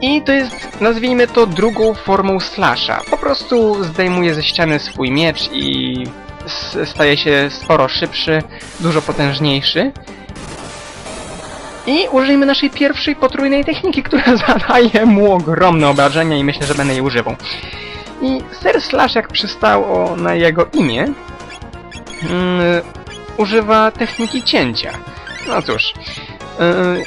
I to jest, nazwijmy to, drugą formą slasha. Po prostu zdejmuje ze ściany swój miecz i staje się sporo szybszy, dużo potężniejszy. I użyjmy naszej pierwszej potrójnej techniki, która zadaje mu ogromne obrażenia i myślę, że będę jej używał. I Ser Slash, jak przystało na jego imię, mm, używa techniki cięcia. No cóż, yy,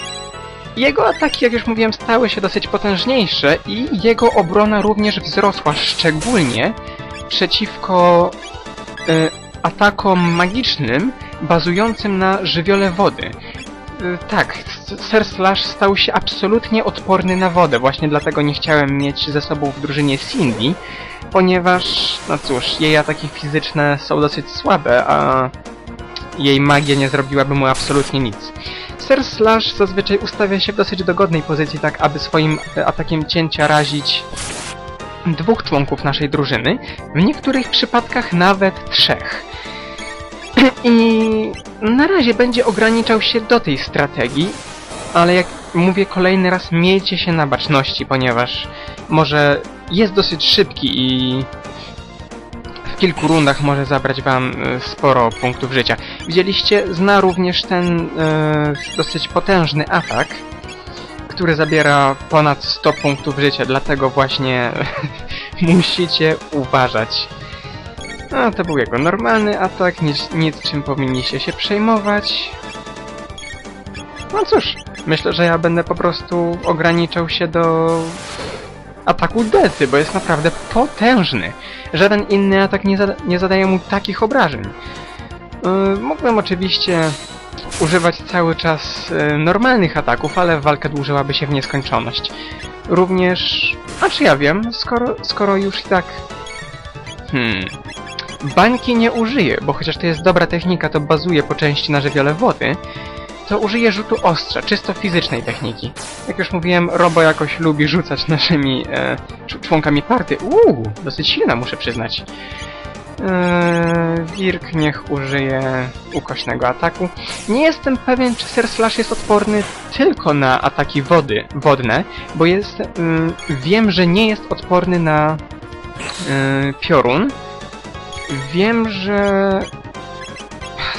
jego ataki, jak już mówiłem, stały się dosyć potężniejsze i jego obrona również wzrosła, szczególnie przeciwko y, atakom magicznym bazującym na żywiole wody. Y, tak, S- Ser Slash stał się absolutnie odporny na wodę, właśnie dlatego nie chciałem mieć ze sobą w drużynie Cindy, ponieważ, no cóż, jej ataki fizyczne są dosyć słabe, a jej magia nie zrobiłaby mu absolutnie nic. Ser Slash zazwyczaj ustawia się w dosyć dogodnej pozycji, tak aby swoim e, atakiem cięcia razić dwóch członków naszej drużyny, w niektórych przypadkach nawet trzech. I na razie będzie ograniczał się do tej strategii, ale jak mówię kolejny raz, miejcie się na baczności, ponieważ może jest dosyć szybki i kilku rundach może zabrać wam e, sporo punktów życia. Widzieliście, zna również ten e, dosyć potężny atak, który zabiera ponad 100 punktów życia, dlatego właśnie musicie uważać. No, to był jego normalny atak, nic, nic czym powinniście się przejmować. No cóż, myślę, że ja będę po prostu ograniczał się do ataku Delty, bo jest naprawdę potężny. Żaden inny atak nie, nie zadaje mu takich obrażeń. Yy, mógłbym oczywiście używać cały czas yy, normalnych ataków, ale walka dłużyłaby się w nieskończoność. Również... A czy ja wiem, skoro, skoro już i tak... Hmm... Bańki nie użyję, bo chociaż to jest dobra technika, to bazuje po części na żywiole wody, to użyję rzutu ostrza, czysto fizycznej techniki. Jak już mówiłem, Robo jakoś lubi rzucać naszymi e, cz- członkami party. Uuu, dosyć silna muszę przyznać. Eee, Wirk niech użyje ukośnego ataku. Nie jestem pewien, czy Ser Slash jest odporny tylko na ataki wody, wodne, bo jest, ym, wiem, że nie jest odporny na yy, piorun. Wiem, że...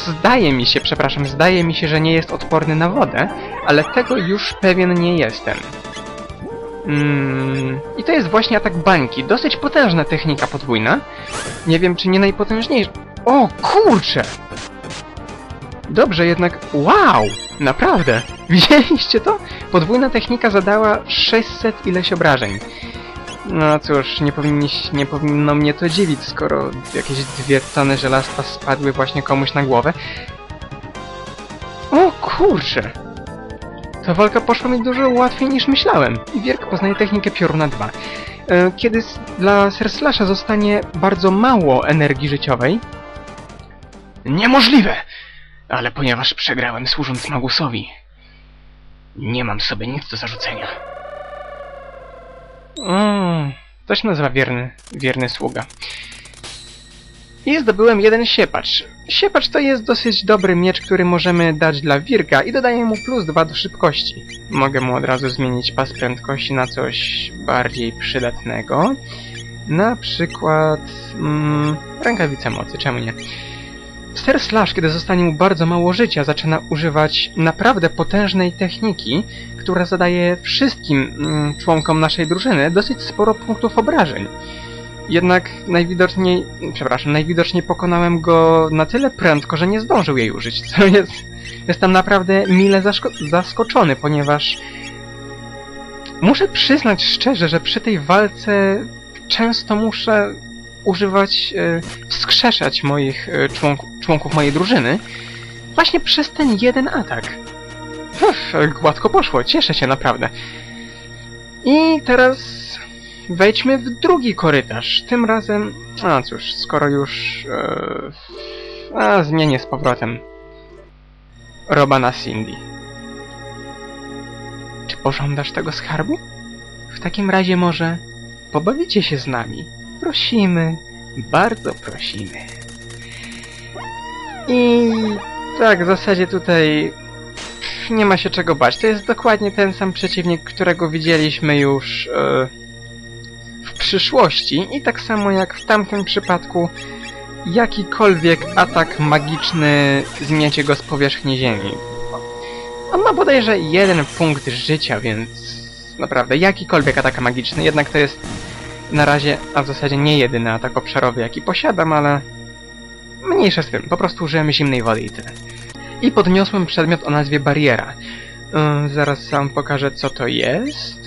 Zdaje mi się, przepraszam, zdaje mi się, że nie jest odporny na wodę, ale tego już pewien nie jestem. Mm, I to jest właśnie atak bańki. Dosyć potężna technika podwójna. Nie wiem, czy nie najpotężniejsza. O, kurczę! Dobrze, jednak... Wow! Naprawdę! Widzieliście to? Podwójna technika zadała 600 ileś obrażeń. No cóż, nie, powinniś, nie powinno mnie to dziwić, skoro jakieś dwie tony żelastwa spadły właśnie komuś na głowę. O kurczę! Ta walka poszła mi dużo łatwiej niż myślałem. I Wierk poznaje technikę pioruna 2. E, Kiedy dla Ser Slasha zostanie bardzo mało energii życiowej... Niemożliwe! Ale ponieważ przegrałem służąc Magusowi, nie mam sobie nic do zarzucenia. Mm, to się nazywa wierny, wierny sługa. I zdobyłem jeden siepacz. Siepacz to jest dosyć dobry miecz, który możemy dać dla Wirka i dodaje mu plus 2 do szybkości. Mogę mu od razu zmienić pas prędkości na coś bardziej przydatnego. Na przykład... Mm, rękawice mocy, czemu nie? Ser Slash, kiedy zostanie mu bardzo mało życia, zaczyna używać naprawdę potężnej techniki, która zadaje wszystkim mm, członkom naszej drużyny dosyć sporo punktów obrażeń. Jednak najwidoczniej, przepraszam, najwidoczniej pokonałem go na tyle prędko, że nie zdążył jej użyć, co jest... Jestem naprawdę mile zaskoczony, ponieważ muszę przyznać szczerze, że przy tej walce często muszę używać, e, wskrzeszać moich e, członków, członków mojej drużyny właśnie przez ten jeden atak. Uff, gładko poszło, cieszę się naprawdę. I teraz wejdźmy w drugi korytarz. Tym razem, a cóż, skoro już, e, a zmienię z powrotem Roba na Cindy. Czy pożądasz tego skarbu? W takim razie może pobawicie się z nami. Prosimy, bardzo prosimy. I tak, w zasadzie tutaj nie ma się czego bać. To jest dokładnie ten sam przeciwnik, którego widzieliśmy już e, w przyszłości. I tak samo jak w tamtym przypadku, jakikolwiek atak magiczny zmiecie go z powierzchni ziemi. On ma bodajże jeden punkt życia, więc naprawdę jakikolwiek atak magiczny, jednak to jest na razie, a w zasadzie nie jedyny atak obszarowy, jaki posiadam, ale mniejsza z tym, po prostu użyłem zimnej wody i podniosłem przedmiot o nazwie bariera. Yy, zaraz sam pokażę, co to jest.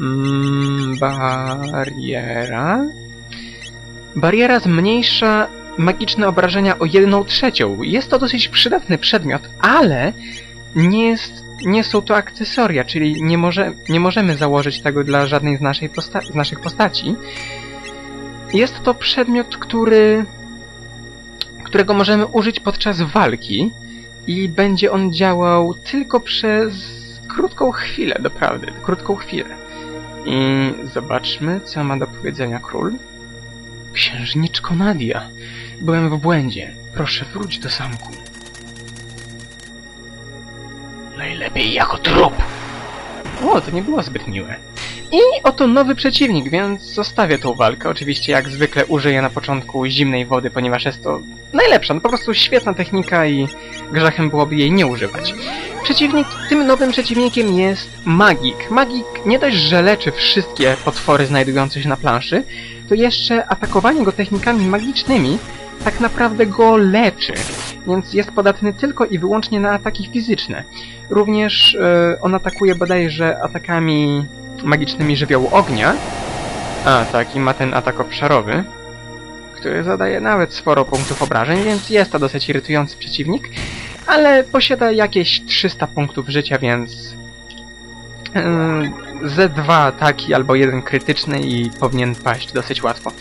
Mm, bariera. Bariera zmniejsza magiczne obrażenia o jedną trzecią. Jest to dosyć przydatny przedmiot, ale nie, jest, nie są to akcesoria, czyli nie, może, nie możemy założyć tego dla żadnej z, naszej posta z naszych postaci. Jest to przedmiot, który, którego możemy użyć podczas walki i będzie on działał tylko przez krótką chwilę, doprawdy, krótką chwilę. I zobaczmy, co ma do powiedzenia król. Księżniczko Nadia, byłem w błędzie. Proszę, wróć do zamku. Najlepiej jako trup. O, to nie było zbyt miłe. I oto nowy przeciwnik, więc zostawię tą walkę. Oczywiście, jak zwykle, użyję na początku zimnej wody, ponieważ jest to najlepsza, no po prostu świetna technika i grzechem byłoby jej nie używać. Przeciwnik, tym nowym przeciwnikiem jest Magik. Magik nie dość, że leczy wszystkie potwory znajdujące się na planszy, to jeszcze atakowanie go technikami magicznymi tak naprawdę go leczy, więc jest podatny tylko i wyłącznie na ataki fizyczne. Również e, on atakuje bodajże atakami magicznymi żywiołu ognia. A, tak, i ma ten atak obszarowy, który zadaje nawet sporo punktów obrażeń, więc jest to dosyć irytujący przeciwnik, ale posiada jakieś 300 punktów życia, więc yy, ze dwa ataki albo jeden krytyczny i powinien paść dosyć łatwo.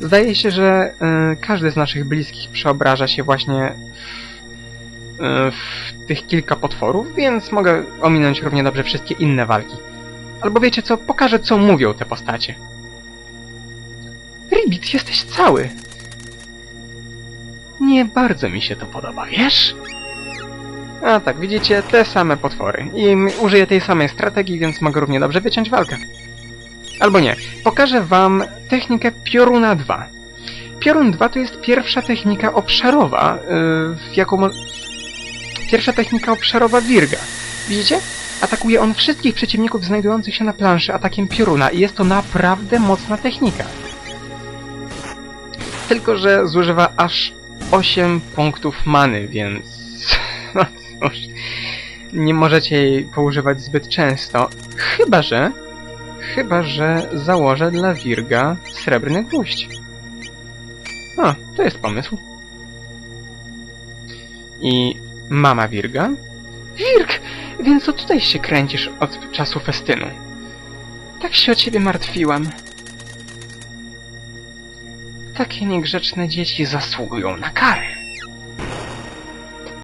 Zdaje się, że yy, każdy z naszych bliskich przeobraża się właśnie w, w tych kilka potworów, więc mogę ominąć równie dobrze wszystkie inne walki. Albo wiecie co, pokażę co mówią te postacie. Ribbit, jesteś cały! Nie bardzo mi się to podoba, wiesz? A tak, widzicie, te same potwory. I użyję tej samej strategii, więc mogę równie dobrze wyciąć walkę. Albo nie. Pokażę wam technikę Pioruna 2. Piorun 2 to jest pierwsza technika obszarowa, yy, jaką... Pierwsza technika obszarowa Wirga. Widzicie? Atakuje on wszystkich przeciwników znajdujących się na planszy atakiem pioruna i jest to naprawdę mocna technika. Tylko, że zużywa aż 8 punktów many, więc... No cóż... Nie możecie jej poużywać zbyt często. Chyba, że... Chyba, że założę dla Wirga srebrny gwóźdź. O, to jest pomysł. I mama Wirga? Wirg! Więc to tutaj się kręcisz od czasu festynu. Tak się o ciebie martwiłam. Takie niegrzeczne dzieci zasługują na karę.